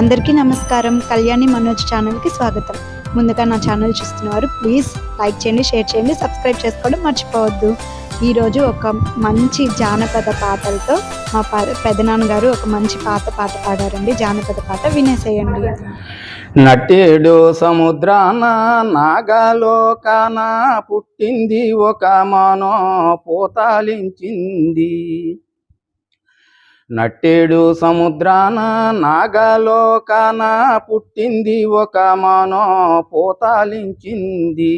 అందరికీ నమస్కారం. కళ్యాణి మనోజ్ ఛానల్కి స్వాగతం. ముందుగా నా ఛానల్ చూస్తున్నవారు ప్లీజ్ లైక్ చేయండి షేర్ చేయండి సబ్స్క్రైబ్ చేసుకోవడం మర్చిపోవద్దు. ఈరోజు ఒక మంచి జానపద పాటలతో మా పెదనాన్నగారు ఒక మంచి పాత పాట పాడారండి. జానపద పాట వినేసేయండి. నటేడు సముద్రాన నాగలోకాన పుట్టింది ఒక మానో పోతాలించింది నట్టేడు సముద్రాన నాగలోకాన పుట్టింది ఒక మానో పోతాలించింది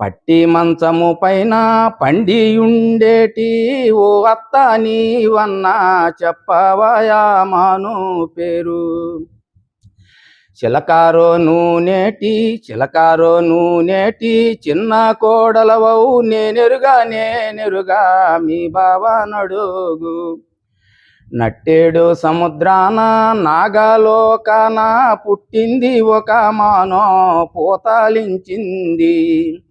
పట్టి మంచము పైన పండి ఉండేటి ఓ అత్త నీవన్నా చెప్పవయా మాను పేరు. చిలకారో నూనేటి చిలకారో నూనేటి చిన్న కోడలవవు నేనెరుగా నేనెరుగా మీ బావ నడుగు నట్టేడు సముద్రాన నాగలోకాన పుట్టింది ఒక మానో పోతాలించింది.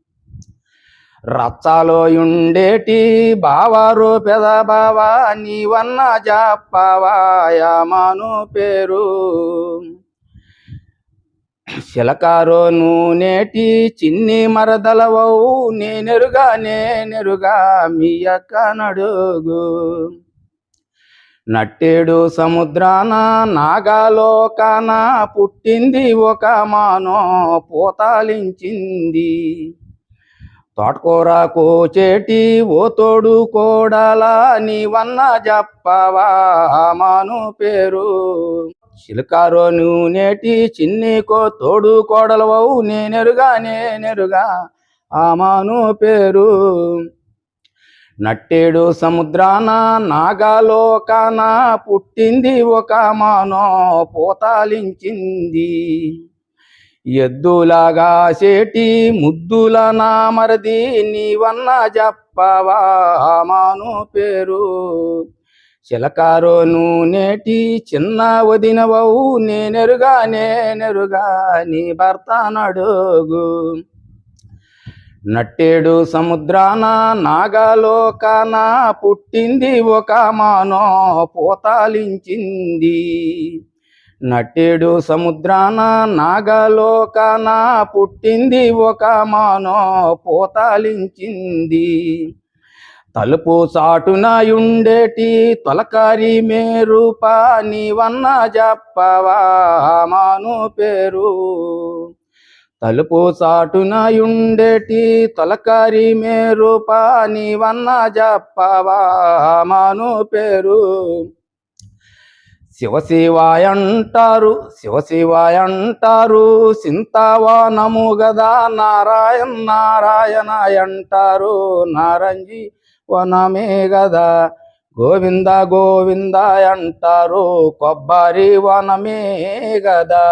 రచ్చాలో ఉండేటి బావారు పెద బావా నీవన్న జాప్పవాయమాను పేరు. చిలకారో నూనేటి చిన్ని మరదలవవు నేనెరుగా నేనెరుగా మీ అక్క నడుగు. నట్టేడు సముద్రాన నాగాలోకాన పుట్టింది ఒక మానో పోతాలించింది తోటకూర కోచేటి ఓ తోడు కోడలా నీవన్న చెప్పవా మాను పేరు. చిలకారో నూనెటి చిన్నికో తోడు కోడలవవు నేనెరుగా నేనెరుగా ఆ మాను పేరు. నట్టేడు సముద్రాన నాగాలోకాన పుట్టింది ఒక మానో పోతాలించింది ఎద్దులాగా సేటి ముద్దుల నామరది నీవన్న చెప్పవా మాను పేరు. చిలకారో నేటి చిన్న వదినవవు నేనెరుగా నేనెరుగా నీ భర్త నడుగు. నట్టేడు సముద్రాన నాగలోకాన పుట్టింది ఒక మానో పోతాలించింది నట్టేడు సముద్రాన నాగలోకాన పుట్టింది ఒక మానో పోతాలించింది తలుపు సాటునయుండేటి ఉండేటి తొలకారి మేరుపా నీవన్న చెప్పవా మాను పేరు. తలుపు చాటున ఉండేటి తొలకారి మేరూప జప్పవా చెప్పవా మాను పేరు. శివశివాయ అంటారు శివ అంటారు సింతావానము గదా నారాయణ నారాయణ అంటారు నారంజి వనమే గదా గోవింద గోవింద అంటారు కొబ్బరి వనమే గదా.